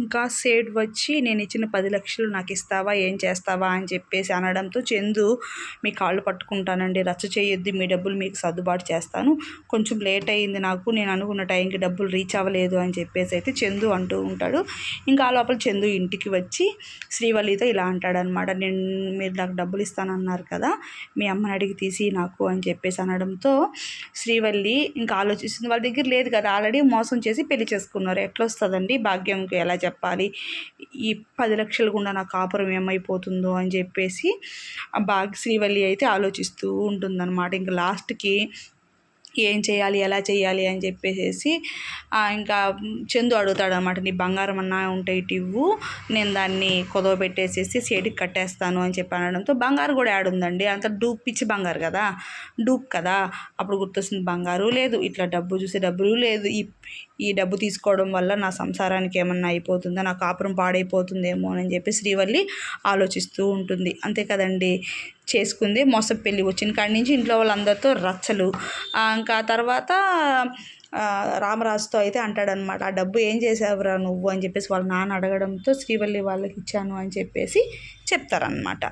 ఇంకా సేడ్ వచ్చి నేను ఇచ్చిన పది లక్షలు నాకు ఇస్తావా? ఏం చేస్తావా? అని చెప్పేసి అనడంతో చందు మీ కాళ్ళు పట్టుకుంటానండి. రచ్చ చేయొద్దు. మీ డబ్బులు మీకు సర్దుబాటు చేస్తాను. కొంచెం లేట్ అయ్యింది నాకు. నేను అనుకున్న టైంకి డబ్బులు రీచ్ అవ్వలేదు. అని చెప్పేసి అయితే చందు అంటూ ఉంటాడు. ఇంకా ఆ లోపల చందు ఇంటికి వచ్చి శ్రీవల్లితో ఇలా అంటాడనమాట. నేను మీరు నాకు డబ్బులు ఇస్తానన్నారు కదా మీ అమ్మని అడిగి తీసి నాకు అని చెప్పేసి అనడంతో శ్రీవల్లి ఇంకా ఆలోచిస్తుంది. వాళ్ళ దగ్గర లేదు కదా. ఆల్రెడీ మోసం చేసి పెళ్ళి చేసుకున్నారు. ఎట్లా వస్తుందండి? భాగ్యంకి ఎలా చెప్పాలి. ఈ పది లక్షలు కూడా నా కాపురం ఏమైపోతుందో అని చెప్పేసి ఆ శ్రీవల్లి అయితే ఆలోచిస్తూ ఉంటుందన్నమాట. ఇంకా లాస్ట్కి ఏం చేయాలి ఎలా చేయాలి అని చెప్పేసి ఇంకా చందు అడుగుతాడు అనమాట నీ బంగారం అన్నా ఉంటే ఇటు ఇవ్వు నేను దాన్ని కొదవ పెట్టేసేసి సేటికి కట్టేస్తాను అని చెప్పి అనడంతో బంగారు కూడా ఉందండి. అంత డూప్ పిచ్చి బంగారు కదా డూప్ కదా అప్పుడు గుర్తొస్తుంది బంగారు లేదు ఇట్లా డబ్బు చూసే డబ్బులు లేదు ఈ ఈ డబ్బు తీసుకోవడం వల్ల నా సంసారానికి ఏమన్నా అయిపోతుందా నా కాపురం పాడైపోతుందేమో అని చెప్పి శ్రీవల్లి ఆలోచిస్తూ ఉంటుంది. అంతే కదండి. చేసుకుంది. మోస పెళ్ళి వచ్చింది కాడి నుంచి ఇంట్లో వాళ్ళందరితో రచ్చలు. ఇంకా తర్వాత రామరాజుతో అయితే అంటాడనమాట ఆ డబ్బు ఏం చేసావురా నువ్వు? అని చెప్పేసి వాళ్ళ నాన్న అడగడంతో శ్రీవల్లి వాళ్ళకి ఇచ్చాను అని చెప్పేసి చెప్తారనమాట